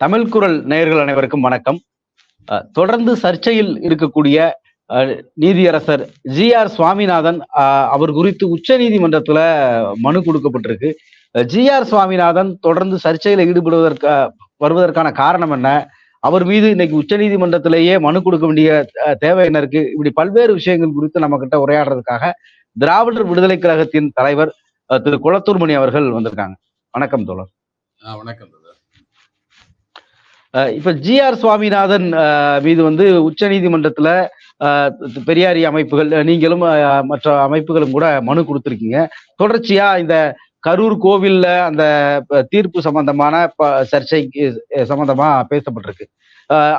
தமிழ் குரல் நேயர்கள் அனைவருக்கும் வணக்கம். தொடர்ந்து சர்ச்சையில் இருக்கக்கூடிய அஹ், நீதியரசர் ஜி ஆர் சுவாமிநாதன் அவர் குறித்து உச்ச நீதிமன்றத்துல மனு கொடுக்கப்பட்டிருக்கு. ஜி ஆர் சுவாமிநாதன் தொடர்ந்து சர்ச்சையில ஈடுபடுவதற்கு வருவதற்கான காரணம் என்ன? அவர் மீது இன்னைக்கு உச்ச நீதிமன்றத்திலேயே மனு கொடுக்க வேண்டிய தேவை என்ன இருக்கு? இப்படி பல்வேறு விஷயங்கள் குறித்து நம்ம கிட்ட உரையாடுறதுக்காக திராவிடர் விடுதலை கழகத்தின் தலைவர் திரு. குளத்தூர்மணி அவர்கள் வந்திருக்காங்க. வணக்கம் தோழர். வணக்கம் இப்ப ஜி ஆர் சுவாமிநாதன் அஹ், மீது வந்து உச்ச நீதிமன்றத்துல பெரியாரி அமைப்புகள் நீங்களும் மற்ற அமைப்புகளும் கூட மனு கொடுத்துருக்கீங்க. தொடர்ச்சியா இந்த கரூர் கோவில்ல அந்த தீர்ப்பு சம்பந்தமான ப- சர்ச்சைக்கு சம்பந்தமா பேசப்பட்டிருக்கு.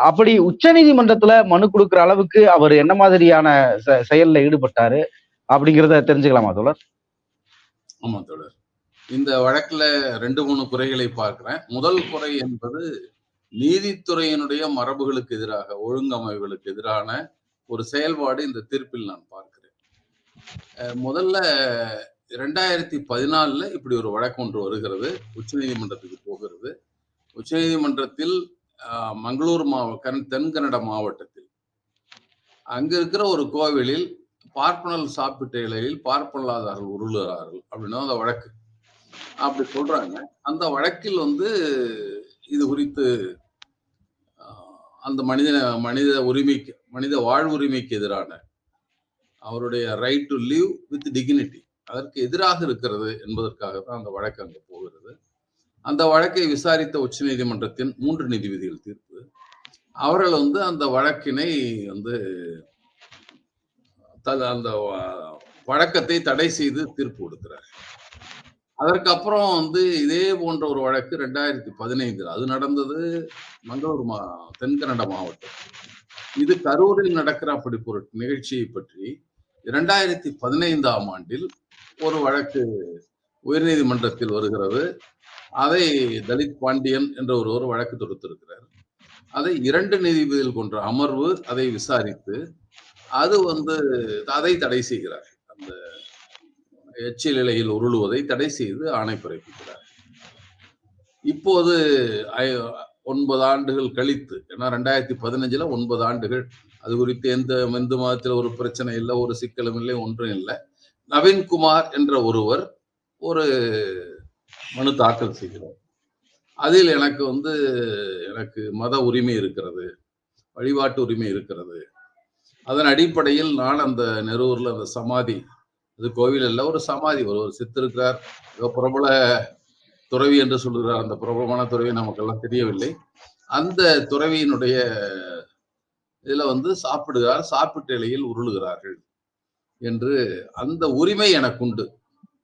அப்படி உச்ச நீதிமன்றத்துல மனு கொடுக்குற அளவுக்கு அவர் என்ன மாதிரியான செ- செயல்ல ஈடுபட்டாரு அப்படிங்கிறத தெரிஞ்சுக்கலாமா தோழர்? ஆமா தோழர். இந்த வழக்குல ரெண்டு மூணு குறைகளை பார்க்கிறேன். முதல் குறை என்பது நீதித்துறையினுடைய மரபுகளுக்கு எதிராக ஒழுங்கமைவுகளுக்கு எதிரான ஒரு செயல்பாடு இந்த தீர்ப்பில் நான் பார்க்கிறேன். முதல்ல ரெண்டாயிரத்தி பதினாலுல இப்படி ஒரு வழக்கு ஒன்று வருகிறது. உச்சநீதிமன்றத்துக்கு போகிறது. உச்சநீதிமன்றத்தில் மங்களூர் மாவ கன் தென்கன்னட மாவட்டத்தில் அங்க இருக்கிற ஒரு கோவிலில் பார்ப்பனல் சாப்பிட்ட இலையில் பார்ப்பனலாதார்கள் உருளுகிறார்கள் அப்படின்னா அந்த வழக்கு. அப்படி சொல்றாங்க. அந்த வழக்கில் வந்து இது குறித்து அந்த மனித மனித உரிமைக்கு மனித வாழ்வுரிமைக்கு எதிரான அவருடைய right to live with dignity அதற்கு எதிராக இருக்கிறது என்பதற்காக தான் அந்த வழக்கு அங்கே போகிறது. அந்த வழக்கை விசாரித்த உச்சநீதிமன்றத்தின் மூன்று நீதிபதிகள் தீர்ப்பு. அவர்கள் வந்து அந்த வழக்கினை வந்து த- அந்த வழக்கத்தை தடை செய்து தீர்ப்பு கொடுக்கிறார் அதற்கப்புறம் வந்து இதே போன்ற ஒரு வழக்கு ரெண்டாயிரத்தி பதினைந்தில் அது நடந்தது மங்களூர் மா தென்கன்னட மாவட்டம். இது கரூரில் நடக்கிற அப்படி ஒரு நிகழ்ச்சியை பற்றி இரண்டாயிரத்தி பதினைந்தாம் ஆண்டில் ஒரு வழக்கு உயர்நீதிமன்றத்தில் வருகிறது. அதை தலித் பாண்டியன் என்ற ஒருவர் வழக்கு தொடுத்திருக்கிறார். அதை இரண்டு நீதிபதிகள் கொன்ற அமர்வு அதை விசாரித்து அது வந்து அதை தடை செய்கிறார் அந்த எச்சில் இலையில் உருளுவதை தடை செய்து ஆணை பிறப்பிக்கிறார். இப்போது ஐ- ஒன்பது ஆண்டுகள் கழித்து ஏன்னா ரெண்டாயிரத்தி பதினஞ்சுல ஒன்பது ஆண்டுகள் அது குறித்து எந்த இந்து மதத்தில் ஒரு பிரச்சனை இல்லை ஒரு சிக்கலும் இல்லை ஒன்றும் இல்லை. நவீன்குமார் என்ற ஒருவர் ஒரு மனு தாக்கல் செய்கிறார். அதில் எனக்கு வந்து எனக்கு மத உரிமை இருக்கிறது வழிபாட்டு உரிமை இருக்கிறது. அதன் அடிப்படையில் நான் அந்த நெரூரில் அந்த சமாதி அது கோவில் அல்ல ஒரு சமாதி ஒரு ஒரு சித்து இருக்கிறார். ஏதோ பிரபல துறவி என்று சொல்லுகிறார். அந்த பிரபலமான துறவி நமக்கெல்லாம் தெரியவில்லை. அந்த துறவியினுடைய இதுல வந்து சாப்பிடுகிறார் சாப்பிட்ட இலையில் உருளுகிறார்கள் என்று அந்த உரிமை எனக்கு உண்டு.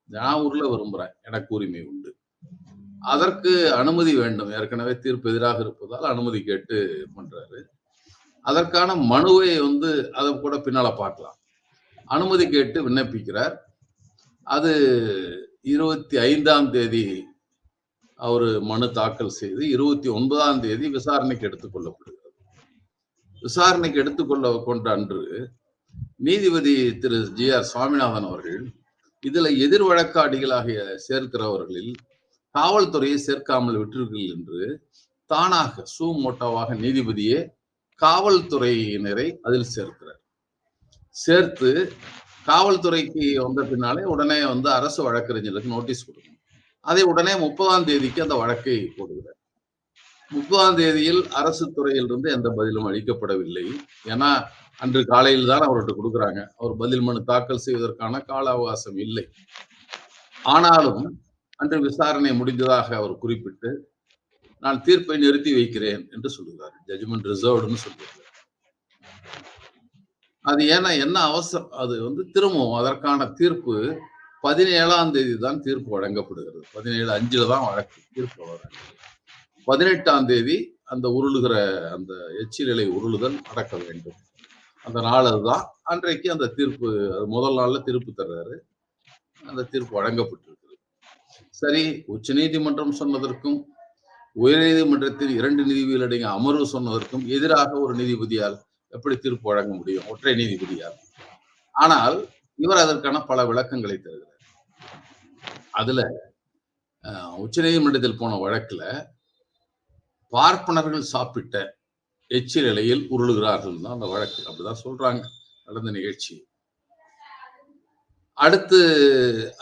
நான் உருள விரும்புறேன். எனக்கு உரிமை உண்டு. அதற்கு அனுமதி வேண்டும். ஏற்கனவே தீர்ப்பு எதிராக இருப்பதால் அனுமதி கேட்டு பண்றாரு. அதற்கான மனுவை வந்து அதை கூட பின்னால பார்க்கலாம். அனுமதி கேட்டு விண்ணப்பிக்கிறார். அது இருபத்தி ஐந்தாம் தேதி அவர் மனு தாக்கல் செய்து இருபத்தி ஒன்பதாம் தேதி விசாரணைக்கு எடுத்துக்கொள்ளப்படுகிறது விசாரணைக்கு எடுத்துக்கொள்ள கொண்ட அன்று நீதிபதி திரு ஜி ஆர் சுவாமிநாதன் அவர்கள் இதுல எதிர் வழக்காடிகளாக சேர்க்கிறவர்களில் காவல்துறையை சேர்க்காமல் விட்டீர்கள் என்று தானாக சூ மோட்டாவாக நீதிபதியே காவல்துறையினரை அதில் சேர்க்கிறார். சேர்த்து காவல்துறைக்கு வந்த பின்னாலே உடனே வந்து அரசு வழக்கறிஞருக்கு நோட்டீஸ் கொடுக்கணும். அதை உடனே முப்பதாம் தேதிக்கு அந்த வழக்கை போடுகிறார். முப்பதாம் தேதியில் அரசு துறையிலிருந்து எந்த பதிலும் அளிக்கப்படவில்லை. ஏன்னா அன்று காலையில் தான் அவர்கிட்ட கொடுக்குறாங்க. அவர் பதில் மனு தாக்கல் செய்வதற்கான கால அவகாசம் இல்லை. ஆனாலும் அன்று விசாரணை முடிந்ததாக அவர் குறிப்பிட்டு நான் தீர்ப்பை நிறுத்தி வைக்கிறேன் என்று சொல்லுகிறார் ஜட்ஜ்மெண்ட் ரிசர்வ்டுன்னு சொல்லுகிறார் அது ஏன்னா என்ன அவசரம்? அது வந்து திரும்பவும் அதற்கான தீர்ப்பு பதினேழாம் தேதி தான் தீர்ப்பு வழங்கப்படுகிறது. பதினேழு அஞ்சுல தான் வழக்கு தீர்ப்பு வழங்க பதினெட்டாம் தேதி அந்த உருளுகிற அந்த எச்சில் இலை உருளுதல் நடக்க வேண்டும். அந்த நாள் அதுதான் அன்றைக்கு அந்த தீர்ப்பு அது முதல் நாள்ல தீர்ப்பு தர்றாரு. அந்த தீர்ப்பு வழங்கப்பட்டிருக்கிறது. சரி உச்ச நீதிமன்றம் சொன்னதற்கும் உயர்நீதிமன்றத்தில் இரண்டு நீதிபதிகளுடைய அமர்வு சொன்னதற்கும் எதிராக ஒரு நீதிபதியால் எப்படி தீர்ப்பு வழங்க முடியும்? ஒற்றை நீதிபதியால் ஆனால் இவர் அதற்கான பல விளக்கங்களை தருகிறார். அதுல உச்ச நீதிமன்றத்தில் போன வழக்குல பார்ப்பனர்கள் சாப்பிட்ட எச்சில் இலையில் உருளுகிறார்கள் தான் அந்த வழக்கு. அப்படிதான் சொல்றாங்க. நடந்த நிகழ்ச்சி. அடுத்து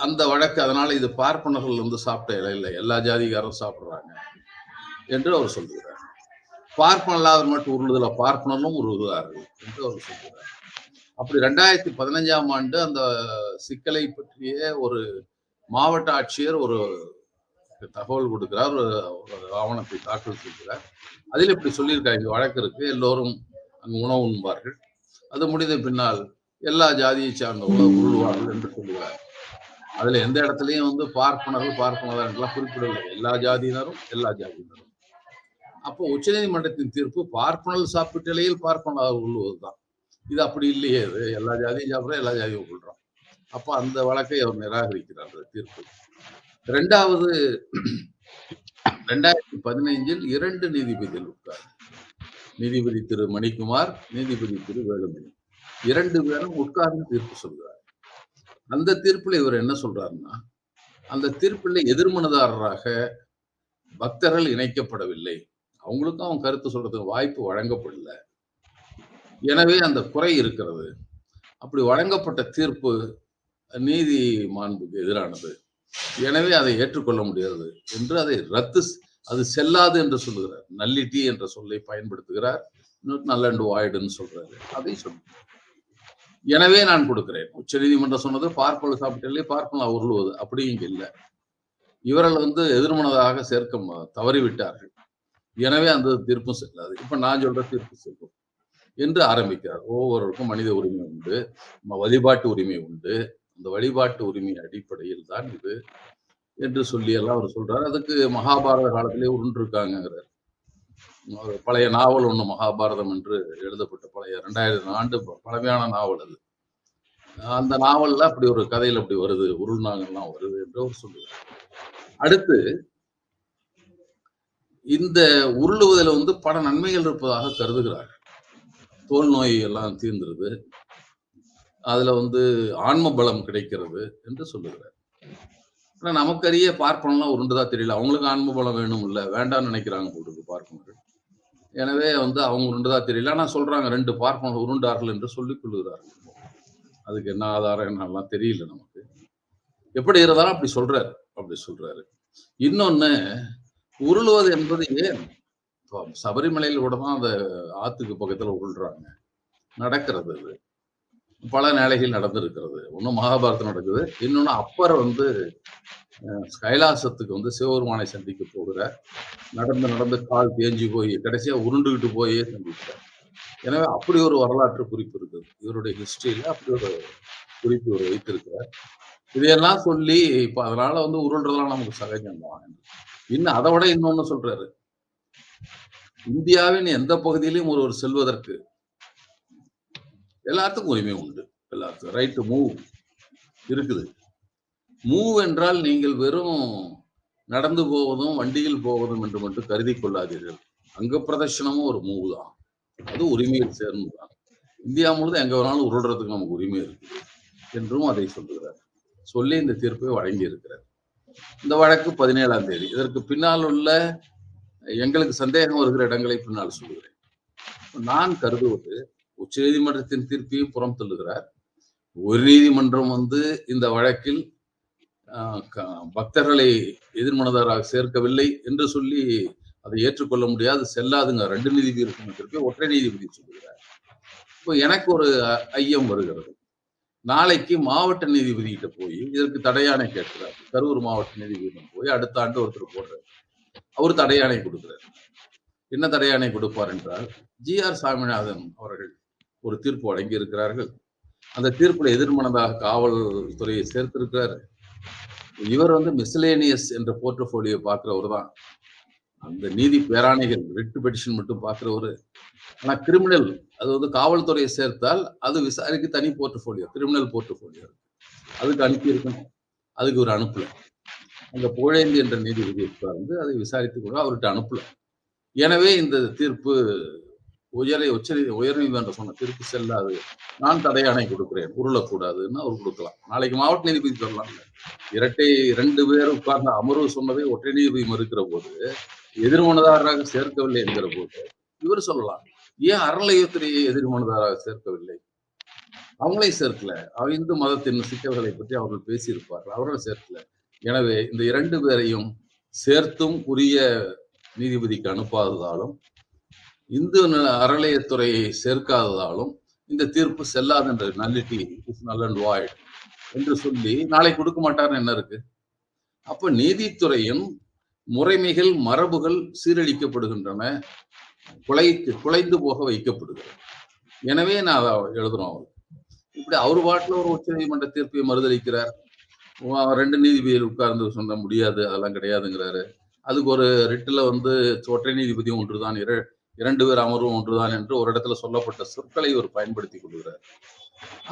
அந்த வழக்கு அதனால இது பார்ப்பனர்கள் வந்து சாப்பிட்ட இலையில எல்லா ஜாதிகாரும் சாப்பிடுறாங்க என்று அவர் சொல்லுகிறார் பார்ப்பன இல்லாதவர் மட்டும் உருளுதல பார்ப்பனர்களும் உருகுகிறார்கள் என்று அவர் சொல்கிறார். அப்படி ரெண்டாயிரத்தி பதினஞ்சாம் ஆண்டு அந்த சிக்கலை பற்றிய ஒரு மாவட்ட ஆட்சியர் ஒரு தகவல் கொடுக்கிறார் ஒரு ஆவணத்தை தாக்கல் செய்கிறார். அதில் இப்படி சொல்லியிருக்காங்க இங்க வழக்கு இருக்கு எல்லோரும் அங்கு உணவு உண்பார்கள். அது முடிந்த பின்னால் எல்லா ஜாதியை சார்ந்தவர்களும் உருள்வார்கள் என்று சொல்லுவார் அதுல எந்த இடத்துலயும் வந்து பார்ப்பனர்கள் பார்ப்பனர்கள் குறிப்பிடவில்லை. எல்லா ஜாதியினரும் எல்லா ஜாதியினரும். அப்போ உச்சநீதிமன்றத்தின் தீர்ப்பு பார்ப்பனல் சாப்பிட்ட நிலையில் பார்ப்பனர் உள்ளுவதுதான் இது அப்படி இல்லையே அது எல்லா ஜாதியும் சாப்பிட்றோம் எல்லா ஜாதியும் கொள்றோம் அப்போ அந்த வழக்கை அவர் நிராகரிக்கிறார் அந்த தீர்ப்பு. ரெண்டாவது ரெண்டாயிரத்தி பதினைஞ்சில் இரண்டு நீதிபதிகள் உட்கார். நீதிபதி திரு மணிக்குமார் நீதிபதி திரு வேலுமணி. இரண்டு பேரும் உட்கார்ந்து தீர்ப்பு சொல்கிறார். அந்த தீர்ப்பில் இவர் என்ன சொல்றாருன்னா அந்த தீர்ப்பில் எதிர்மனதாரராக பக்தர்கள் இணைக்கப்படவில்லை. அவங்களுக்கும் அவன் கருத்து சொல்றதுக்கு வாய்ப்பு வழங்கப்படல. எனவே அந்த குறை இருக்கிறது. அப்படி வழங்கப்பட்ட தீர்ப்பு நீதி மாண்புக்கு எதிரானது. எனவே அதை ஏற்றுக்கொள்ள முடியாது என்று அதை ரத்து அது செல்லாது என்று சொல்லுகிறார். நல்லிட்டி என்ற சொல்லை பயன்படுத்துகிறார். நல்லண்டு வாய்டுன்னு சொல்றாரு. அதை சொல்லுகிறார் எனவே நான் கொடுக்கிறேன். உச்ச நீதிமன்றம் சொன்னது பார்ப்பல சாப்பிட்டாலே பார்ப்பலாம் உருளுவது அப்படி இங்க இல்லை. இவர்கள் வந்து எதிர்மனதாக சேர்க்க தவறிவிட்டார்கள். எனவே அந்த தீர்ப்பும் செல்லாது. இப்ப நான் சொல்ற தீர்ப்பு செல்லும். என்று ஆரம்பிக்கிறார். ஒவ்வொருவருக்கும் மனித உரிமை உண்டு வழிபாட்டு உரிமை உண்டு. அந்த வழிபாட்டு உரிமை அடிப்படையில் தான் இது என்று சொல்லி எல்லாம் அவர் சொல்றாரு. அதுக்கு மகாபாரத காலத்திலே உருண்டிருக்காங்கிறார் பழைய நாவல் ஒண்ணு மகாபாரதம் என்று எழுதப்பட்ட பழைய ரெண்டாயிரம் ஆண்டு பழமையான நாவல் அது. அந்த நாவல்ல அப்படி ஒரு கதையில் அப்படி வருது உருள்நாங்கள்லாம் வருது என்று அவர் சொல்லுவார். அடுத்து இந்த உருளுவதில் வந்து பல நன்மைகள் இருப்பதாக கருதுகிறார்கள். தோல் நோய் எல்லாம் தீர்ந்துருது. அதுல வந்து ஆன்ம பலம் கிடைக்கிறது என்று சொல்லுகிறார். ஆனா நமக்கறிய பார்ப்பனம்லாம் உருண்டுதா தெரியல. அவங்களுக்கு ஆன்ம பலம் வேணும் இல்லை வேண்டாம்னு நினைக்கிறாங்க போட்டு பார்ப்பனர்கள். எனவே வந்து அவங்க உருண்டுதா தெரியல. ஆனா சொல்றாங்க ரெண்டு பார்ப்பனர் உருண்டார்கள் என்று சொல்லிக் கொள்ளுகிறார்கள் அதுக்கு என்ன ஆதாரம் என்னெல்லாம் தெரியல நமக்கு. எப்படி இருந்தாலும் அப்படி சொல்றாரு. அப்படி சொல்றாரு. இன்னொன்னு உருளுவது என்பது ஏன்? சபரிமலையில் கூட தான் அந்த ஆத்துக்கு பக்கத்துல உருள்றாங்க. நடக்கிறது அது. பல நிலைகள் நடந்திருக்கிறது. ஒன்று மகாபாரதம் நடக்குது. இன்னொன்னு அப்பர் வந்து அஹ், கைலாசத்துக்கு வந்து சிவபெருமானை சந்திக்க போகிறார் நடந்து நடந்து கால் தேஞ்சு போய் கடைசியா உருண்டுகிட்டு போயே சந்திக்கிறார். எனவே அப்படி ஒரு வரலாற்று குறிப்பு இருக்குது. இவருடைய ஹிஸ்டரியில அப்படி ஒரு குறிப்பு இவர் வைத்திருக்கிறார். இதையெல்லாம் சொல்லி இப்ப அதனால வந்து உருள்றதெல்லாம் நமக்கு சகஜம் தான் இன்னும் அதை விட இன்னொன்னு சொல்றாரு. இந்தியாவின் எந்த பகுதியிலும் ஒருவர் செல்வதற்கு எல்லாத்துக்கும் உரிமை உண்டு. எல்லாத்துக்கும். ரைட் டு மூவ் இருக்குது. மூவ் என்றால் நீங்கள் வெறும் நடந்து போவதும் வண்டியில் போவதும் என்று மட்டும் கருதி கொள்ளாதீர்கள். அங்க பிரதர்ஷனமும் ஒரு மூவ் தான். அது உரிமையில் சேர்ந்துதான் இந்தியா முழுதும் எங்க வேணாலும் உருள்றதுக்கு நமக்கு உரிமை இருக்கு என்றும் அதை சொல்லுகிறார். சொல்லி இந்த தீர்ப்பை வழங்கி இருக்கிறார் இந்த வழக்கு பதினேழாம் தேதி. இதற்கு பின்னால் உள்ள எங்களுக்கு சந்தேகம் வருகிற இடங்களை பின்னால் சொல்கிறேன் நான் கருதுவது உச்ச நீதிமன்றத்தின் தீர்ப்பையும் புறம் தள்ளுகிறார். ஒரு நீதிமன்றம் வந்து இந்த வழக்கில் ஆஹ், க- பக்தர்களை எதிர்மனதாராக சேர்க்கவில்லை என்று சொல்லி அதை ஏற்றுக்கொள்ள முடியாது. செல்லாதுங்க. ரெண்டு நீதிபதி இருக்கும் ஒற்றை நீதிபதி சொல்லுகிறார். இப்போ எனக்கு ஒரு அ- ஐயம் வருகிறது. நாளைக்கு மாவட்ட நீதிபதி கிட்ட போய் இதற்கு தடையாணை கேட்கிறார். கரூர் மாவட்ட நீதிபதி போய் அடுத்த ஆண்டு ஒருத்தர் போடுறாரு. அவர் தடையாணை கொடுக்குறாரு. என்ன தடையாணை கொடுப்பார் என்றால் ஜி ஆர் சாமிநாதன் அவர்கள் ஒரு தீர்ப்பு வழங்கி இருக்கிறார்கள் அந்த தீர்ப்புல எதிர்மனதாக காவல்துறையை சேர்த்திருக்கிறார். இவர் வந்து மிஸ்லேனியஸ் என்ற போர்ட்ஃபோலியோ பார்க்கிறவர் தான் அந்த நீதி பேராணைகள் ரிட்டு பெட்டிஷன் மட்டும் பார்க்கிறவரு. ஆனா கிரிமினல் அது வந்து காவல்துறையை சேர்த்தால் அது விசாரிக்க தனி போர்ட்ஃபோலியோ கிரிமினல் போர்ட்ஃபோலியோ அதுக்கு அனுப்பி இருக்கணும் அதுக்கு ஒரு அனுப்பல. அந்த புகழேந்தி என்ற நீதிபதி உட்கார்ந்து அதை விசாரித்து கூட அவர்கிட்ட அனுப்பல. எனவே இந்த தீர்ப்பு உயரை உச்ச உயர்நீதிமன்றம் சொன்ன தீர்ப்பு செல்லாது. நான் தடையாணை கொடுக்குறேன். உருளக்கூடாதுன்னு அவர் கொடுக்கலாம். நாளைக்கு மாவட்ட நீதிபதி சொல்லலாம் இரட்டை ரெண்டு பேர் உட்கார்ந்த அமர்வு சொன்னதை ஒற்றை நீதிபதி மறுக்கிற போது எதிர்மனதாரராக சேர்க்கவில்லை என்கிற போது இவர் சொல்லலாம் ஏன் அறநிலையத்துறையை எதிர்மனதாராக சேர்க்கவில்லை? அவங்களே சேர்க்கல. அவர் இந்து மதத்தின் சிக்கல்களை பற்றி அவர்கள் பேசியிருப்பார்கள். அவர்களை சேர்க்கல. எனவே இந்த இரண்டு பேரையும் சேர்த்தும் உரிய நீதிபதிக்கு அனுப்பாததாலும் இந்து அறநிலையத்துறையை சேர்க்காததாலும் இந்த தீர்ப்பு செல்லாது என்ற nullity is null and void என்று சொல்லி நாளை கொடுக்க மாட்டார்னு என்ன இருக்கு? அப்ப நீதித்துறையும் முறைமைகள் மரபுகள் சீரழிக்கப்படுகின்றன குலைத்து குலைந்து போக வைக்கப்படுகிறது. எனவே நான் எழுதுறோம் அவர் இப்படி அவர் பாட்டுல ஒரு உச்ச நீதிமன்ற தீர்ப்பை மறுதளிக்கிறார். ரெண்டு நீதிபதிகள் உட்கார்ந்து சொன்ன முடியாது அதெல்லாம் கிடையாதுங்கிறாரு. அதுக்கு ஒரு ரிட்டில் வந்து ஒற்றை நீதிபதி ஒன்றுதான் இர இரண்டு பேர் அமர்வும் ஒன்றுதான் என்று ஒரு இடத்துல சொல்லப்பட்ட சொற்களை இவர் பயன்படுத்தி கொள்கிறார்.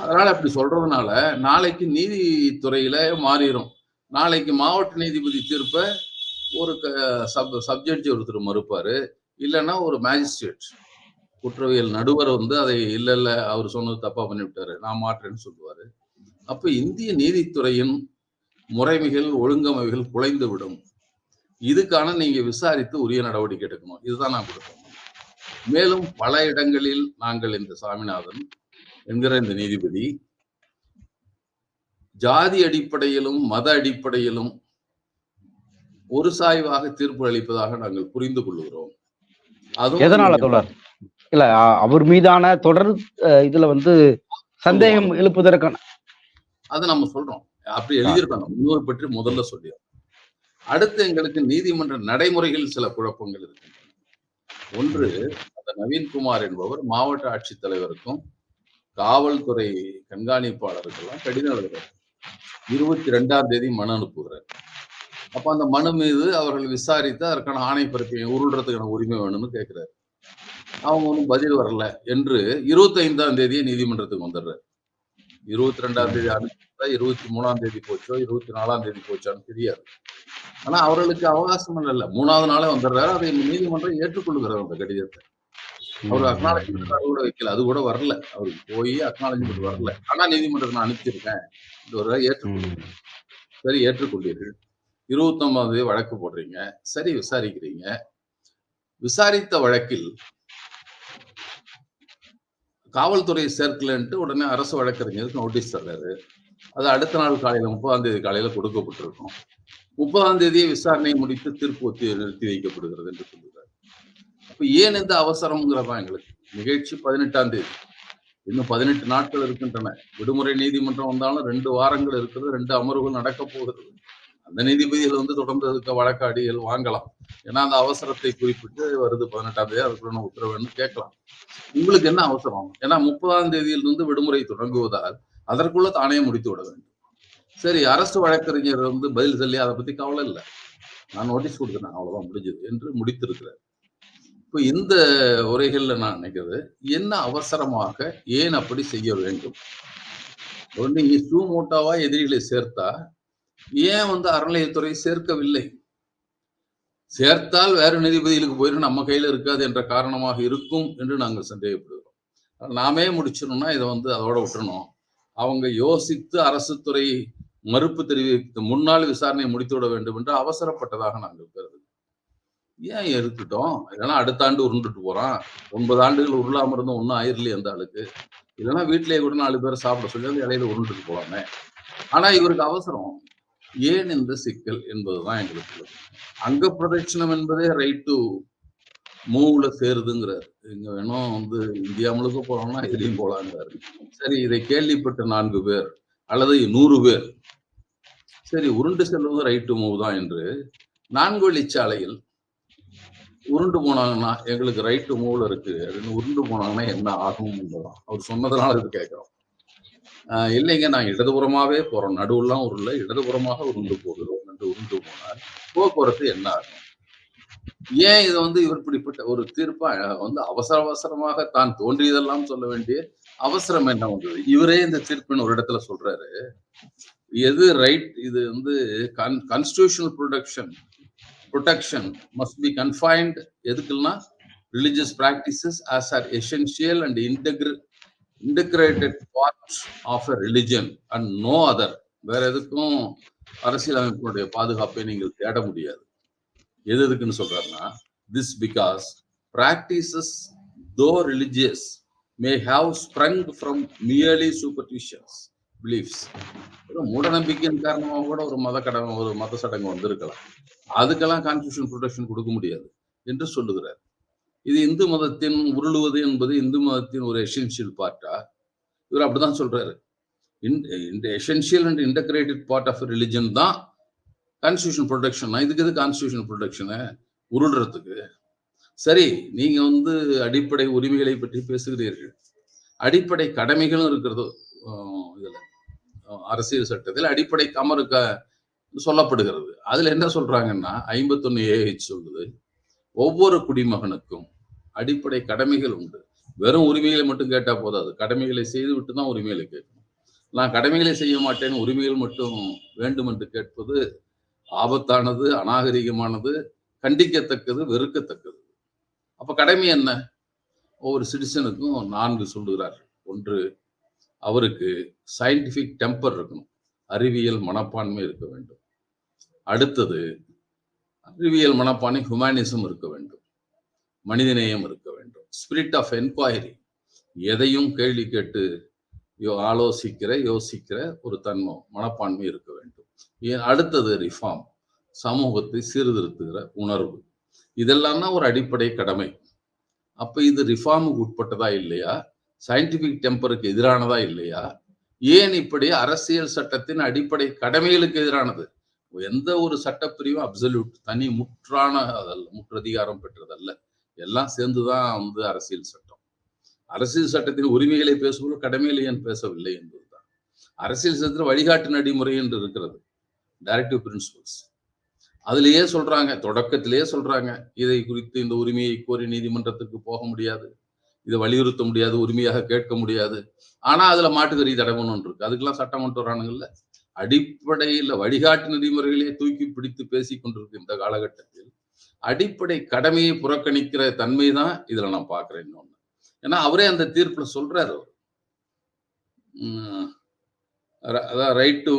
அதனால அப்படி சொல்றதுனால நாளைக்கு நீதித்துறையில மாறிடும் நாளைக்கு மாவட்ட நீதிபதி தீர்ப்பை ஒரு சப் சப்ஜட்ஜி ஒருத்தர் மறுப்பாரு. இல்லைன்னா ஒரு மேஜிஸ்ட்ரேட் குற்றவியல் நடுவர் வந்து அதை இல்ல இல்ல அவர் சொன்னது தப்பா பண்ணிவிட்டாரு நான் மாற்றேன்னு சொல்லுவாரு. அப்ப இந்திய நீதித்துறையின் முறைமைகள் ஒழுங்கமைகள் குலைந்து விடும் இதுக்கான நீங்க விசாரித்து உரிய நடவடிக்கை எடுக்கணும். இதுதான் நான் கொடுக்கணும் மேலும் பல இடங்களில் நாங்கள் இந்த சாமிநாதன் என்கிற இந்த நீதிபதி ஜாதி அடிப்படையிலும் மத அடிப்படையிலும் ஒரு சாய்வாக தீர்ப்பு அளிப்பதாக நாங்கள் புரிந்து கொள்கிறோம். எதனால தோழர்? இல்ல அவர் மீதான தொடர் இதுல வந்து சந்தேகம் எழுப்புவதற்கான அதை நம்ம சொல்றோம். அப்படி எழுதியிருக்கோம் முன்னோர் பற்றி முதல்ல சொல்லிடுறோம் அடுத்து எங்களுக்கு நீதிமன்ற நடைமுறைகள் சில குழப்பங்கள் இருக்கின்றன. ஒன்று அந்த நவீன்குமார் என்பவர் மாவட்ட ஆட்சித்தலைவருக்கும் காவல்துறை கண்காணிப்பாளருக்கெல்லாம் கடிதம் எழுதுறார். இருபத்தி ரெண்டாம் தேதி மனு அனுப்புகிறார். அப்ப அந்த மனு மீது அவர்கள் விசாரித்து அதற்கான ஆணை பிறப்பை உருள்றதுக்கான உரிமை வேணும்னு கேட்கிறாரு. அவங்க ஒன்றும் பதில் வரல என்று இருபத்தி ஐந்தாம் தேதியே நீதிமன்றத்துக்கு வந்துடுறாரு. இருபத்தி ரெண்டாம் தேதி அனுப்பிச்சா இருபத்தி மூணாம் தேதி போச்சோ இருபத்தி நாலாம் தேதி போச்சான்னு தெரியாது. ஆனா அவர்களுக்கு அவகாசம் இல்ல. மூணாவது நாளே வந்துடுறாரு. அதை நீதிமன்றம் ஏற்றுக்கொள்கிறார் அந்த கடிதத்தை. அவர் அக்னாலஜ்மெண்ட் அது கூட வைக்கல. அது கூட வரல. அவருக்கு போய் அக்னாலஜ்மெண்ட் வரல. ஆனா நீதிமன்றத்தை நான் அனுப்பிச்சிருக்கேன் ஒரு ஏற்றுக்கொள்ளுங்க சரி ஏற்றுக்கொண்டீர்கள் இருபத்தி ஒன்பதாம் தேதி வழக்கு போடுறீங்க சரி விசாரிக்கிறீங்க. விசாரித்த வழக்கில் காவல்துறை சேர்க்கலன்ட்டு உடனே அரசு வழக்கறிஞருக்கு நோட்டீஸ் தர்றாரு. அது அடுத்த நாள் காலையில முப்பதாம் தேதி காலையில கொடுக்கப்பட்டிருக்கும். முப்பதாம் தேதியை விசாரணையை முடித்து தீர்ப்பு ஒத்தி நிறுத்தி வைக்கப்படுகிறது என்று சொல்லுகிறார் அப்ப ஏன் இந்த அவசரம்ங்கிறதான் எங்களுக்கு? நிகழ்ச்சி பதினெட்டாம் தேதி. இன்னும் பதினெட்டு நாட்கள் இருக்கின்றன. விடுமுறை நீதிமன்றம் வந்தாலும் ரெண்டு வாரங்கள் இருக்கிறது ரெண்டு அமர்வுகள் நடக்க போகிறது. அந்த நீதிபதிகள் வந்து தொடர்ந்து இருக்க வழக்காடிகள் வாங்கலாம். ஏன்னா அந்த அவசரத்தை குறிப்பிட்டு வருது பதினெட்டாம் தேதி அதுக்குள்ள உத்தரவுன்னு கேட்கலாம். உங்களுக்கு என்ன அவசரம்? ஏன்னா முப்பதாம் தேதியிலிருந்து விடுமுறை தொடங்குவதால் அதற்குள்ள தானே முடித்து விட வேண்டும். சரி அரசு வழக்கறிஞர் வந்து பதில் சொல்லி அதை பத்தி கவலை இல்லை. நான் நோட்டீஸ் கொடுத்தேன் அவ்வளவுதான் முடிஞ்சது என்று முடித்திருக்கிறார். இப்போ இந்த உரைகள்ல நான் நினைக்கிறது என்ன அவசரமாக ஏன் அப்படி செய்ய வேண்டும்? நீங்க சூமோட்டாவா எதிரிகளை சேர்த்தா ஏன் வந்து அறநிலையத்துறை சேர்க்கவில்லை? சேர்த்தால் வேற நீதிபதிகளுக்கு போயிடும் நம்ம கையில இருக்காது என்ற காரணமாக இருக்கும் என்று நாங்கள் சந்தேகப்படுகிறோம். நாமே முடிச்சிடணும்னா இதை வந்து அதோட விட்டுறணும். அவங்க யோசித்து அரசு துறை மறுப்பு தெரிவித்து முன்னாள் விசாரணையை முடித்து விட வேண்டும் என்று அவசரப்பட்டதாக நாங்கள் கருது ஏன் எடுத்துட்டோம்? இல்லைன்னா அடுத்த ஆண்டு உருண்டுட்டு போறான் ஒன்பது ஆண்டுகள் உருளாம இருந்தும் ஒன்றும் ஆயிரலையே அந்த ஆளுக்கு. இல்லைன்னா வீட்டிலேயே கூட நாலு பேர் சாப்பிட சொல்லி அந்த இலையில உருண்டுட்டு போலாமே. ஆனா இவருக்கு அவசரம். ஏன் இந்த சிக்கல் என்பதுதான் எங்களுக்கு அங்க பிரதட்சணம் என்பதே ரைட் டு மூவ்ல சேருதுங்கிறார். இங்க வேணும் வந்து இந்தியா முழுக்க போறோம்னா இதுலயும் போலாங்கிறாரு. சரி இதை கேள்விப்பட்ட நான்கு பேர் அல்லது நூறு பேர். சரி உருண்டு செல்வது ரைட் டு மூவ் தான் என்று நான்கு வழிச்சாலையில் உருண்டு போனாங்கன்னா எங்களுக்கு ரைட் டு மூவ்ல இருக்கு. அப்படின்னு உருண்டு போனாங்கன்னா என்ன ஆகும் என்பதான் அவர் சொன்னதுனால இது கேட்கிறோம். இல்லைங்க நான் இடதுபுறமாவே போறோம் நடுவுலாம் உருள இடதுபுறமாக உருண்டு போகிறோம். என்று உருண்டு போனால் போக்குவரத்து என்ன ஆகும்? ஏன் இதை வந்து இவர் இப்படிப்பட்ட ஒரு தீர்ப்பா வந்து அவசர அவசரமாக தான் தோன்றியதெல்லாம் சொல்ல வேண்டிய அவசரம் என்ன வந்தது? இவரே இந்த தீர்ப்பின் ஒரு இடத்துல சொல்றாரு எது ரைட் இது வந்து constitutional production protection must be confined எதுக்குன்னா religious practices as are essential and இன்டெகிர integrated part of a religion and no other வேற எதுக்கும் அரசியலமைப்பினுடைய பாதுகாப்பை நீங்கள் தேட முடியாது. எது எதுக்குன்னு சொல்றாருன்னா this because practices though religious may have sprung from merely superstitious beliefs மூடநம்பிக்கையின் காரணமாக கூட ஒரு மத கடமை ஒரு மத சடங்கு வந்திருக்கலாம். அதுக்கெல்லாம் கான்ஸ்டியூஷன் ப்ரொடெக்ஷன் கொடுக்க முடியாது என்று சொல்லுகிறார். இது இந்து மதத்தின் உருளுவது என்பது இந்து மதத்தின் ஒரு எசென்சியல் பார்ட்டா இவர் அப்படிதான் சொல்றாரு. இந்த essential and integrated part of religion தான் கான்ஸ்டியூஷன் ப்ரொடெக்ஷன் இதுக்கு எது கான்ஸ்டியூஷன் ப்ரொடெக்ஷனு உருடுறதுக்கு சரி நீங்க வந்து அடிப்படை உரிமைகளை பற்றி பேசுகிறீர்கள். அடிப்படை கடமைகளும் இருக்கிறது? இதுல. அரசியல் சட்டத்தில் அடிப்படை கமருக்க சொல்லப்படுகிறது. அதுல என்ன சொல்றாங்கன்னா ஐம்பத்தொன்னு ஏஹெச் சொல்லுது. ஒவ்வொரு குடிமகனுக்கும் அடிப்படை கடமைகள் உண்டு. வெறும் உரிமைகளை மட்டும் கேட்டால் போதாது. கடமைகளை செய்து விட்டு தான் உரிமைகளை கேட்கணும். நான் கடமைகளை செய்ய மாட்டேன் உரிமைகள் மட்டும் வேண்டும் என்று கேட்பது ஆபத்தானது அநாகரிகமானது கண்டிக்கத்தக்கது வெறுக்கத்தக்கது. அப்போ கடமை என்ன? ஒவ்வொரு சிட்டிசனுக்கும் நான்கு சொல்லுகிறார் ஒன்று அவருக்கு சயின்டிஃபிக் டெம்பர் இருக்கணும். அறிவியல் மனப்பான்மை இருக்க வேண்டும். அடுத்தது அறிவியல் மனப்பான்மை ஹுமானிசம் இருக்க வேண்டும். மனிதநேயம் இருக்க வேண்டும். ஸ்பிரிட் ஆஃப் என்கொயரி எதையும் கேள்வி கேட்டு யோ ஆலோசிக்கிற யோசிக்கிற ஒரு தன்மை மனப்பான்மை இருக்க வேண்டும். ஏன் அடுத்தது ரிஃபார்ம் சமூகத்தை சீர்திருத்துகிற உணர்வு. இதெல்லாம் தான் ஒரு அடிப்படை கடமை. அப்ப இது ரிஃபார்முக்கு உட்பட்டதா இல்லையா? சயின்டிபிக் டெம்பருக்கு எதிரானதா இல்லையா? ஏன் இப்படி அரசியல் சட்டத்தின் அடிப்படை கடமைகளுக்கு எதிரானது? எந்த ஒரு சட்டப்பிரிவும் அப்சல்யூட் தனி முற்றான அதல்ல முற்றதிகாரம் பெற்றதல்ல. எல்லாம் சேர்ந்துதான் வந்து அரசியல் சட்டம். அரசியல் சட்டத்தின் உரிமைகளை பேசும்போது கடமையிலே ஏன் பேசவில்லை என்பதுதான். அரசியல் சட்டத்தில் வழிகாட்டு நடைமுறை என்று இருக்கிறது. டைரக்டிவ் பிரின்சிபல்ஸ் அதுலயே சொல்றாங்க தொடக்கத்திலேயே சொல்றாங்க இதை குறித்து இந்த உரிமையை கோரி நீதிமன்றத்துக்கு போக முடியாது. இதை வலியுறுத்த முடியாது உரிமையாக கேட்க முடியாது. ஆனா அதுல மாட்டுக்கறி தடவணும் இருக்கு. அதுக்கெல்லாம் சட்டம் கொண்டு வரானுங்கல்ல அடிப்படையில் வழிகாட்டு நெறிமுறைகளையே தூக்கி பிடித்து பேசி கொண்டிருக்கு இந்த காலகட்டத்தில் அடிப்படை கடமையை புறக்கணிக்கிற தன்மை தான் இதுல நான் பாக்குறேன் இன்னொன்னு. ஏன்னா அவரே அந்த தீர்ப்புல சொல்றாரு அதான் right to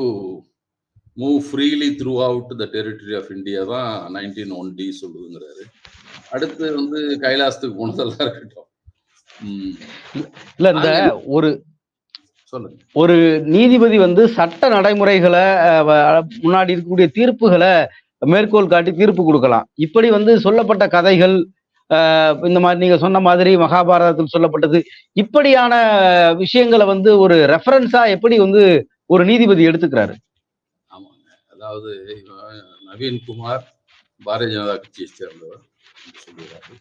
move freely throughout the territory of India தான் நைன்டீன் ஒன் டி சொல்லுதுங்கிறாரு. அடுத்து வந்து கைலாசத்துக்கு போனதெல்லாம் இருக்கட்டும். இல்ல இந்த ஒரு ஒரு நீதிபதி வந்து சட்ட நடைமுறைகளை முன்னாடி இருக்கக்கூடிய தீர்ப்புகளை மேற்கோள் காட்டி தீர்ப்பு கொடுக்கலாம். இப்படி வந்து சொல்லப்பட்ட கதைகள் இந்த மாதிரி நீங்க சொன்ன மாதிரி மகாபாரதத்தில் சொல்லப்பட்டது இப்படியான விஷயங்களை வந்து ஒரு ரெஃபரன்ஸா எப்படி வந்து ஒரு நீதிபதி எடுத்துக்கிறாரு? ஆமாங்க. அதாவது நவீன்குமார் பாரதிய ஜனதா கட்சியை சேர்ந்தவர் சொல்லுறாரு சொல்லுகிறாரு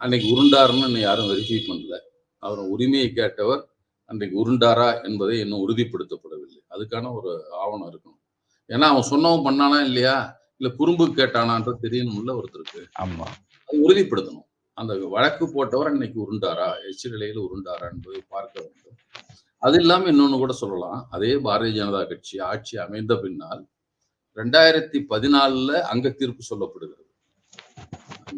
அன்னைக்கு உருண்டாருன்னு யாரும் வெரிஃபை பண்ணல. அவர் உரிமையை கேட்டவர் அன்றைக்கு உருண்டாரா என்பதை இன்னும் உறுதிப்படுத்தப்படவில்லை. அதுக்கான ஒரு ஆவணம் இருக்கணும் ஏன்னா அவன் சொன்னவன் பண்ணானா இல்லையா? இல்ல குறும்பு கேட்டானான்றது தெரியணும்ல ஒருத்தருக்கு. ஆமா. அது உறுதிப்படுத்தணும். அந்த வழக்கு போட்டவர் அன்னைக்கு உருண்டாரா? எச்ச நிலையில் உருண்டாரா என்பதை பார்க்க வேண்டும். அது இல்லாம இன்னொன்னு கூட சொல்லலாம். அதே பாரதிய ஜனதா கட்சி ஆட்சி அமைந்த பின்னால் ரெண்டாயிரத்தி பதினாலுல அங்க தீர்ப்பு சொல்லப்படுகிறது.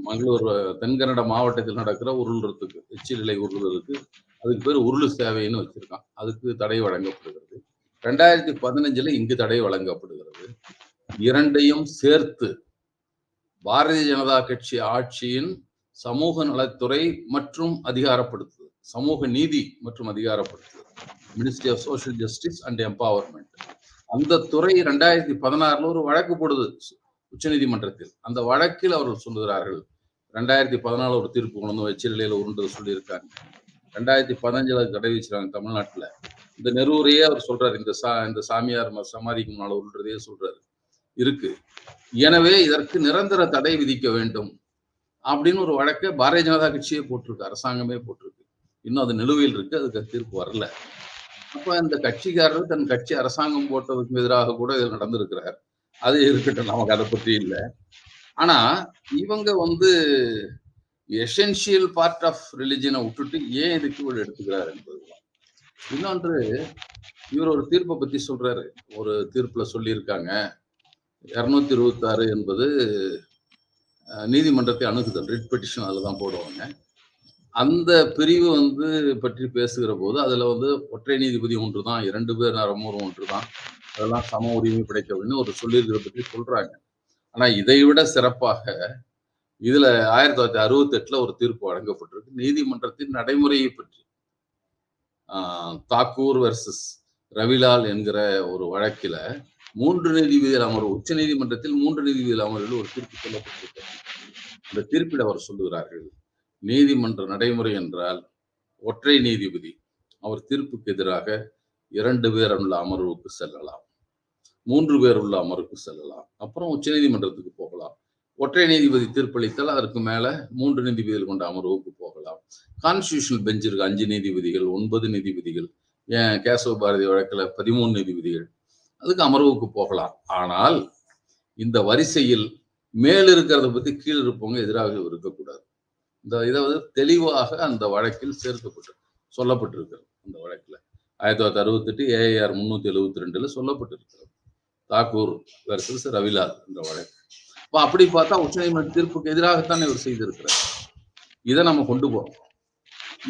மங்களூர் தென்கன்னட மாவட்டத்தில் நடக்கிற உருள்றதுக்கு எச்சில் நிலை உருளுறதுக்கு அதுக்கு பேர் உருளு சேவைன்னு வச்சிருக்கான். அதுக்கு தடை வழங்கப்படுகிறது. ரெண்டாயிரத்தி பதினஞ்சுல இங்கு தடை வழங்கப்படுகிறது. இரண்டையும் சேர்த்து பாரதிய ஜனதா கட்சி ஆட்சியின் சமூக நலத்துறை மற்றும் அதிகாரப்படுத்துது சமூக நீதி மற்றும் அதிகாரப்படுத்துதல் ministry of social justice and empowerment அந்த துறை ரெண்டாயிரத்தி பதினாறுல ஒரு வழக்கு போடுது உச்சநீதிமன்றத்தில். அந்த வழக்கில் அவர்கள் சொல்லுகிறார்கள் ரெண்டாயிரத்தி பதினாலு ஒரு தீர்ப்பு கொண்டு வந்து வச்சு நிலையில உருண்டு சொல்லியிருக்காங்க. ரெண்டாயிரத்தி பதினஞ்சுல தடை வச்சிருக்காங்க தமிழ்நாட்டுல. இந்த நெரூரையே அவர் சொல்றாரு இந்த சா இந்த சாமியார் ம- சமாதிக்கு சொல்றாரு. இருக்கு. எனவே இதற்கு நிரந்தர தடை விதிக்க வேண்டும் அப்படின்னு ஒரு வழக்கை பாரதிய ஜனதா கட்சியே போட்டிருக்கு அரசாங்கமே போட்டிருக்கு. இன்னும் அது நிலுவையில் இருக்கு அதுக்கு தீர்ப்பு வரல. அப்ப இந்த கட்சிக்காரர் தன் கட்சி அரசாங்கம் போட்டதுக்கு எதிராக கூட இதில் நடந்திருக்கிறார். அது இருக்கட்டும் நமக்கு அதை பற்றி இல்லை. ஆனா இவங்க வந்து எசென்ஷியல் பார்ட் ஆஃப் ரிலிஜனை விட்டுட்டு ஏன் இதுக்கு இவ்வளவு எடுத்துக்கிறார் என்பதுதான். இன்னொன்று இவர் ஒரு தீர்ப்பை பத்தி சொல்றாரு. ஒரு தீர்ப்புல சொல்லியிருக்காங்க. இரநூத்தி இருபத்தாறு என்பது நீதிமன்றத்தை அணுகுதல் ரிட் பெட்டிஷன் அதில் தான் போடுவாங்க. அந்த பிரிவு வந்து பற்றி பேசுகிற போது அதில் வந்து ஒற்றை நீதிபதி ஒன்று தான் இரண்டு பேர் நரமூரும் ஒன்று தான் அதெல்லாம் சம உரிமை படைக்க அப்படின்னு ஒரு சொல்லியிருக்கிற பற்றி சொல்றாங்க. ஆனால் இதை விட சிறப்பாக இதில் ஆயிரத்தி தொள்ளாயிரத்தி அறுபத்தெட்டில் ஒரு தீர்ப்பு வழங்கப்பட்டிருக்கு. நீதிமன்றத்தின் நடைமுறையை பற்றி. தாக்கூர் வர்சஸ் ரவிலால் என்கிற ஒரு வழக்கில மூன்று நீதிபதிகள் அமர்வு உச்ச நீதிமன்றத்தில் மூன்று நீதிபதிகள் அமர்வில் ஒரு தீர்ப்பு சொல்லப்பட்டிருக்கிறது. அந்த தீர்ப்பில் அவர் சொல்லுகிறார்கள் நீதிமன்ற நடைமுறை என்றால் ஒற்றை நீதிபதி அவர் தீர்ப்புக்கு எதிராக இரண்டு பேர் உள்ள அமர்வுக்கு செல்லலாம் மூன்று பேர் உள்ள அமர்வுக்கு செல்லலாம் அப்புறம் உச்ச நீதிமன்றத்துக்கு போகலாம். ஒற்றை நீதிபதி தீர்ப்பளித்தால் அதற்கு மேல மூன்று நீதிபதிகள் கொண்ட அமர்வுக்கு போகலாம். கான்ஸ்டியூஷனல் பெஞ்ச் இருக்கு. அஞ்சு நீதிபதிகள் ஒன்பது நீதிபதிகள் ஏன் கேசவ பாரதி வழக்கில் பதிமூணு நீதிபதிகள். அதுக்கு அமர்வுக்கு போகலாம். ஆனால் இந்த வரிசையில் மேல் இருக்கிறத பத்தி கீழ் இருப்பவங்க எதிராக இருக்கக்கூடாது. இந்த இதை வந்து தெளிவாக அந்த வழக்கில் சேர்க்கப்பட்டு சொல்லப்பட்டிருக்கிறது. அந்த வழக்கில் ஆயிரத்தி தொள்ளாயிரத்தி அறுபத்தெட்டு ஏஐஆர் முன்னூத்தி எழுபத்தி ரெண்டுல சொல்லப்பட்டிருக்கிறது. தாக்கூர் வெர்சஸ் ரவிலால் என்ற வழக்கு. இப்போ அப்படி பார்த்தா உச்சநீதிமன்ற தீர்ப்புக்கு எதிராகத்தான் இவர் செய்திருக்கிறார். இதை நம்ம கொண்டு போறோம்.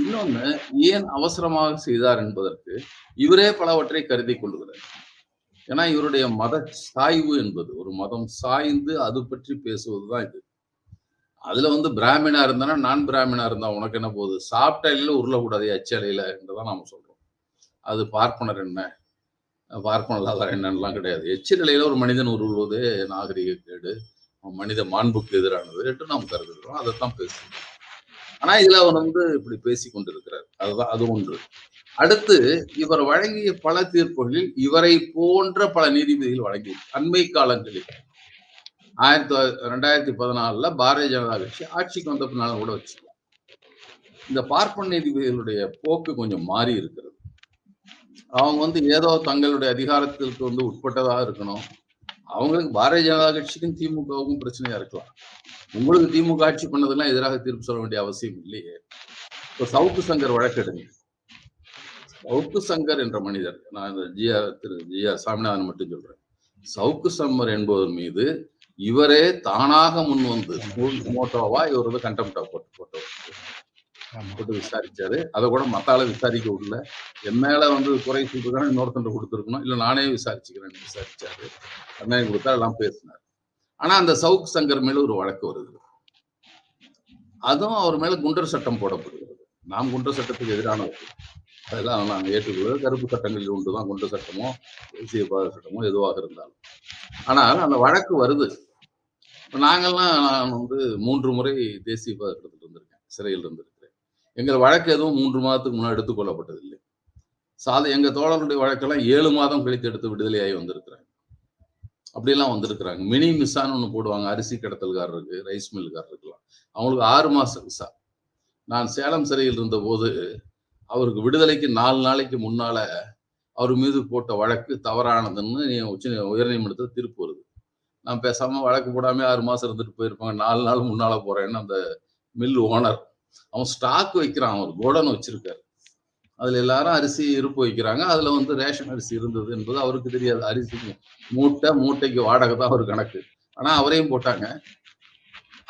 இன்னொன்னு ஏன் அவசரமாக செய்தார் என்பதற்கு இவரே பலவற்றை கருதி கொள்கிறார் ஏன்னா இவருடைய மத சாய்வு என்பது ஒரு மதம் சாய்ந்து அது பற்றி பேசுவதுதான் இது. அதுல வந்து பிராமணா இருந்தானா நான் பிராமணா இருந்தா உனக்கு என்ன போகுது? சாப்பிட்ட அலையில உருளக்கூடாது அச்சலையில என்றுதான் நாம சொல்றோம். அது பார்ப்பனர் என்ன? பார்ப்பனர் இல்லாத என்னன்னுலாம் கிடையாது. எச்சநிலையில ஒரு மனிதன் உருள்வது நாகரிக கேடு. மனித மாண்புக்கு எதிரானது என்று நாம் கருதுகிறோம். அதைத்தான் பேசுகிறோம். ஆனா இதுல அவர் வந்து இப்படி பேசி கொண்டிருக்கிறார் அதுதான் அது ஒன்று. அடுத்து இவர் வழங்கிய பல தீர்ப்புகளில் இவரை போன்ற பல நீதிபதிகள் வழங்கி அண்மை காலங்களில். ஆயிரத்தி ரெண்டாயிரத்தி பதினாலுல பாரதிய ஜனதா கட்சி ஆட்சிக்கு வந்த பின்னாலும் கூட வச்சுக்கலாம் இந்த பார்ப்பன நீதிபதிகளுடைய போக்கு கொஞ்சம் மாறி இருக்கிறது. அவங்க வந்து ஏதோ தங்களுடைய அதிகாரத்திற்கு வந்து உட்பட்டதாக இருக்கணும். அவங்களுக்கு பாரதிய ஜனதா கட்சிக்கும் திமுகவுக்கும் பிரச்சனையா இருக்கலாம். உங்களுக்கு திமுக ஆட்சி பண்ணதெல்லாம் எதிராக தீர்ப்பு சொல்ல வேண்டிய அவசியம் இல்லையே. இப்போ சவுக்கு சங்கர் வழக்கெடுங்க. சவுக்கு சங்கர் என்ற மனிதர் நான் இந்த ஜியா திரு ஜியா சாமிநாதன் மட்டும் சொல்றேன். சவுக்கு சம்மர் என்பவர் மீது இவரே தானாக முன் வந்து மோட்டோவா இவர் வந்து கண்டெம்டா போட்டு போட்டவர் போட்டு விசாரிச்சாரு. அதை கூட மத்தால விசாரிக்க விடல. என் மேல வந்து குறை சொல்றதுக்கான இன்னொருத்தன் கொடுத்துருக்கணும். இல்ல நானே விசாரிச்சுக்கிறேன் விசாரிச்சாரு. அண்ணன் கொடுத்தா எல்லாம் பேசினார். ஆனா அந்த சவுக் சங்கர் மேல ஒரு வழக்கு வருது. அதுவும் அவர் மேல குண்டர் சட்டம் போடப்படுகிறது நாம் குண்டர் சட்டத்துக்கு எதிரானவர். அதெல்லாம் நாங்கள் ஏற்றுக்கொள்ள கருப்பு சட்டங்களில் உண்டு தான் குண்டர் சட்டமோ தேசிய பாத சட்டமோ எதுவாக இருந்தாலும். ஆனால் அந்த வழக்கு வருது. இப்போ நாங்கள்லாம் நான் வந்து மூன்று முறை தேசிய பாத சட்டத்தில் இருந்திருக்கேன் சிறையில் இருந்திருக்கிறேன். எங்கள் வழக்கு எதுவும் மூன்று மாதத்துக்கு முன்னாடி எடுத்துக்கொள்ளப்பட்டதில்லை சாத எங்க தோழருடைய வழக்கெல்லாம் ஏழு மாதம் கழித்து எடுத்து விடுதலையாகி வந்திருக்கிறாங்க அப்படியெல்லாம் வந்திருக்கிறாங்க. மினி மிஸ்ஸான்னு ஒன்று போடுவாங்க. அரிசி கடத்தல்காரருக்கு ரைஸ் மில்காரருக்குலாம் அவங்களுக்கு ஆறு மாசம் விசா. நான் சேலம் சிறையில் இருந்த போது அவருக்கு விடுதலைக்கு நாலு நாளைக்கு முன்னால அவர் மீது போட்ட வழக்கு தவறானதுன்னு உச்ச உயர்நீதிமன்றத்தில் தீர்ப்பு வருது. நான் பேசாம வழக்கு போடாம ஆறு மாசம் இருந்துட்டு போயிருப்பாங்க. நாலு நாள் முன்னால போறேன்னு அந்த மில் ஓனர் அவன் ஸ்டாக் வைக்கிறான். அவர் கோடன் வச்சிருக்காரு. அதுல எல்லாரும் அரிசி இருப்பு வைக்கிறாங்க. அதுல வந்து ரேஷன் அரிசி இருந்தது என்பது அவருக்கு தெரியாது. அரிசி மூட்டை மூட்டைக்கு வாடகை தான் ஒரு கணக்கு. ஆனா அவரையும் போட்டாங்க.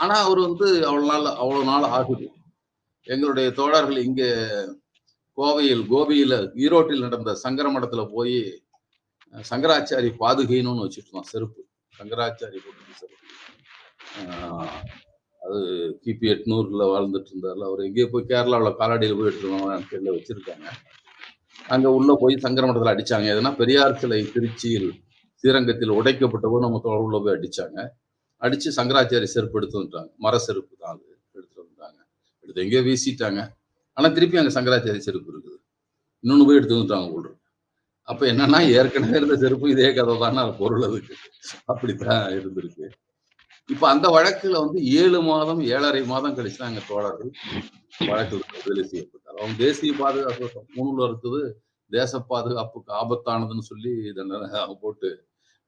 ஆனா அவர் வந்து அவ்வளவு நாள் அவ்வளவு நாள் ஆகுது. எங்களுடைய தோழர்கள் இங்க கோவையில் கோபியில ஈரோட்டில் நடந்த சங்கர மடத்துல போய் சங்கராச்சாரி பாதுகைன்னு வச்சுட்டு செருப்பு. சங்கராச்சாரி போட்டு செருப்பு. அது கிபி எட்நூறில் வாழ்ந்துட்டு இருந்தார்ல அவர் எங்கேயோ போய் கேரளாவில் காலாடியில் போய் எடுத்துருவாங்க வச்சிருக்காங்க. அங்கே உள்ளே போய் சங்கர அடித்தாங்க அடிச்சாங்க. எதுனா பெரியார் சிலை திருச்சியில் ஸ்ரீரங்கத்தில் உடைக்கப்பட்ட போது நம்ம தொடர்புள்ள போய் அடிச்சாங்க. அடித்து சங்கராச்சாரி செருப்பு எடுத்து வந்துட்டாங்க. மர செருப்பு தான் அது. எடுத்துகிட்டு வந்துட்டாங்க எடுத்து எங்கேயோ வீசிட்டாங்க. ஆனால் திருப்பி அங்கே சங்கராச்சாரி செருப்பு இருக்குது. இன்னொன்று போய் எடுத்து வந்துட்டாங்க போல் அப்போ என்னன்னா ஏற்கனவே இருந்த செருப்பு இதே கதை தானே பொருள் அதுக்கு. அப்படித்தான் இருந்திருக்கு. இப்ப அந்த வழக்குல வந்து ஏழு மாதம் ஏழரை மாதம் கழிச்சு தான் எங்க தோழர்கள் வழக்கு விடுதலை செய்யப்பட்டார். அவங்க தேசிய பாதுகாப்பு மூணுல இருக்குது. தேச பாதுகாப்புக்கு ஆபத்தானதுன்னு சொல்லி தண்டனை போட்டு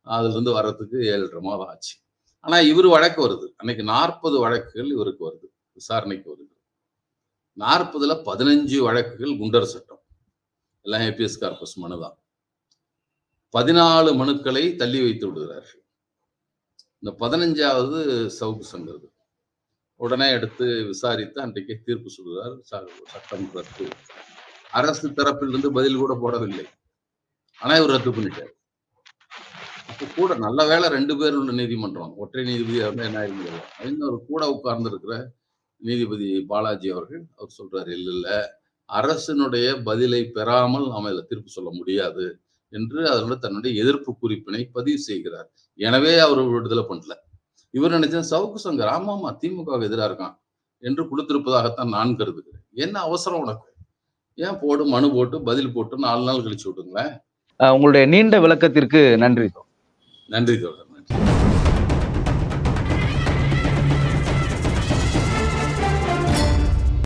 அதுல இருந்து வர்றதுக்கு ஏழரை மாதம் ஆச்சு. ஆனா இவர் வழக்கு வருது. அன்னைக்கு நாற்பது வழக்குகள் இவருக்கு வருது. விசாரணைக்கு வருது. நாற்பதுல பதினஞ்சு வழக்குகள் குண்டர் சட்டம். எல்லாம் ஏபிஎஸ் கார்பஸ் மனு தான். பதினாலு மனுக்களை தள்ளி வைத்து விடுகிறார்கள். இந்த பதினஞ்சாவது சவுக்கு சங்கிறது உடனே எடுத்து விசாரித்து அன்றைக்கு தீர்ப்பு சொல்கிறார் சட்டம் ரத்து. அரசு தரப்பிலிருந்து பதில் கூட போடவில்லை. ஆனா இவர் ரத்து பண்ணிட்டார். அப்போ கூட நல்ல வேலை ரெண்டு பேர் உள்ள நீதிமன்றம். ஒற்றை நீதிபதியாக இருந்தால் என்ன ஆயிருந்தது ஒரு கூட உட்கார்ந்து இருக்கிற நீதிபதி பாலாஜி அவர்கள் அவர் சொல்றாரு இல்லை இல்ல. அரசினுடைய பதிலை பெறாமல் நாம் இதில் தீர்ப்பு சொல்ல முடியாது. என்று அதனோட தன்னுடைய எதிர்ப்பு குறிப்பினை பதிவு செய்கிறார். எனவே அவர் விடுதலை பண்ணல இவர் நினைச்சா சவுக்கு சங்கர் ஆமாமா திமுக எதிராக இருக்கான் என்று கொடுத்திருப்பதாகத்தான் நான் கருதுகிறேன். என்ன அவசரம் உனக்கு? ஏன் போடு மனு போட்டு பதில் போட்டு நாலு நாள் கழிச்சு விட்டுங்களேன்? உங்களுடைய நீண்ட விளக்கத்திற்கு நன்றி நன்றி தோழர்.